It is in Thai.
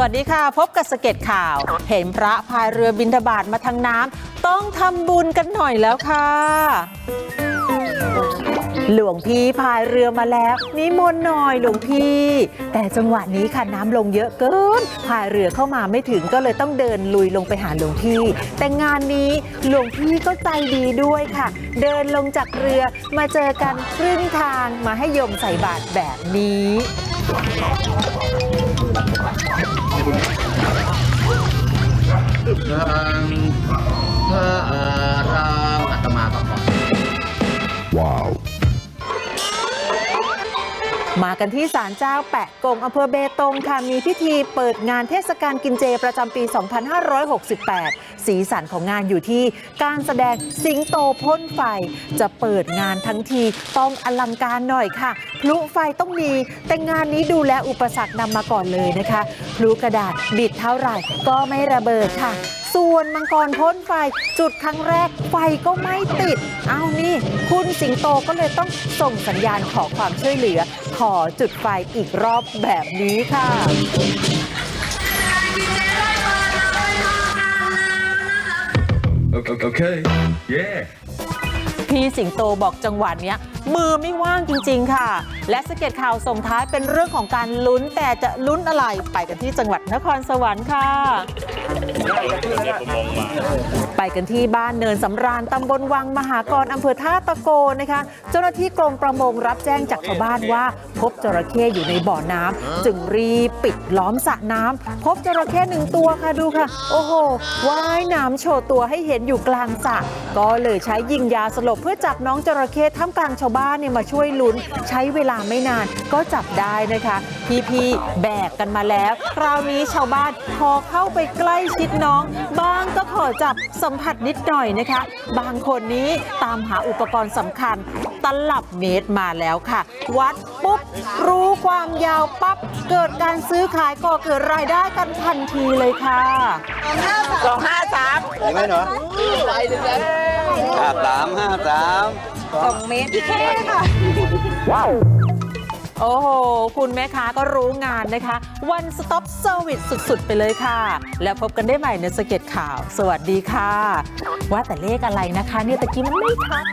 วัสดีค่ะ พบกับสเก็ตข่าว เห็นพระพายเรือบินทบาทมาทางน้ำต้องทำบุญกันหน่อยแล้วค่ะ หลวงพี่พายเรือมาแล้วนิมนต์หน่อยหลวงพี่ แต่จังหวะนี้ค่ะน้ำลงเยอะเกิน พายเรือเข้ามาไม่ถึงก็เลยต้องเดินลุยลงไปหาหลวงพี่ แต่งานนี้หลวงพี่ก็ใจดีด้วยค่ะ เดินลงจากเรือมาเจอกันครึ่งทางมาให้โยมใส่บาตรแบบนี้ ท มากันที่ศาลเจ้าแปะกงอำเภอเบตงค่ะ มีพิธีเปิดงานเทศกาลกินเจประจำปี 2568 สีสันของงานอยู่ที่การแสดงสิงโตพ่นไฟ จะเปิดงานทั้งทีต้องอลังการหน่อยค่ะ พลุไฟต้องมี แต่งานนี้ดูแลอุปสรรคนำมาก่อนเลยนะคะ พลุกระดาษบิดเท่าไหร่ก็ไม่ระเบิดค่ะส่วนมังกรพ่นไฟจุดครั้งแรกไฟก็ไม่ติด เอานี่ คุณสิงโตก็เลยต้องส่งสัญญาณขอความช่วยเหลือ ขอจุดไฟอีกรอบแบบนี้ค่ะ Okay. okay. Yeah. พี่สิงโตบอกจังหวะเนี้ยมือไม่ว่างจริง ๆ ค่ะ และสเก็ตข่าวส่งท้ายเป็นเรื่องของการลุ้นแต่จะลุ้นอะไรไปกันที่จังหวัดนครสวรรค์ค่ะ ไปกันที่บ้านเนินสำราญตำบลวังมหากรอำเภอท่าตะโกนะคะ เจ้าหน้าที่กรมประมงรับแจ้งจากชาวบ้านว่า พบจระเข้อยู่ในบ่อน้ำจึงรีบปิดล้อมสระน้ำพบจระเข้หนึ่งตัวค่ะดูค่ะ โอ้โหว่ายน้ำโชว์ตัวให้เห็นอยู่กลางสระก็เลยใช้ยิงยาสลบเพื่อจับน้องจระเข้ท่ามกลางชาวบ้านเนี่ยมาช่วยลุ้นใช้เวลาไม่นานก็จับได้นะคะพี่ๆแบกกันมาแล้ว คราวนี้ชาวบ้านพอเข้าไปใกล้ชิดน้อง บางก็ขอจับสัมผัสนิดหน่อยนะคะ บางคนนี้ตามหาอุปกรณ์สำคัญตลับเมตรมาแล้วค่ะ วัดปุ๊บ รู้ความยาวปั๊บ เกิดการซื้อขายก่อเกิดรายได้กันทันทีเลยค่ะสองห้าสามยังไงเนาะ ห้าสามห้าสามสองเมตรแค่ค่ะโอ้โห คุณแม่ค้าก็รู้งานนะคะ One Stop Service สุด ๆ ไปเลยค่ะ แล้วพบกันได้ใหม่ในสเก็ตข่าว สวัสดีค่ะ ว่าแต่เลขอะไรนะคะ เนี่ยตะกี้มันไม่ทัน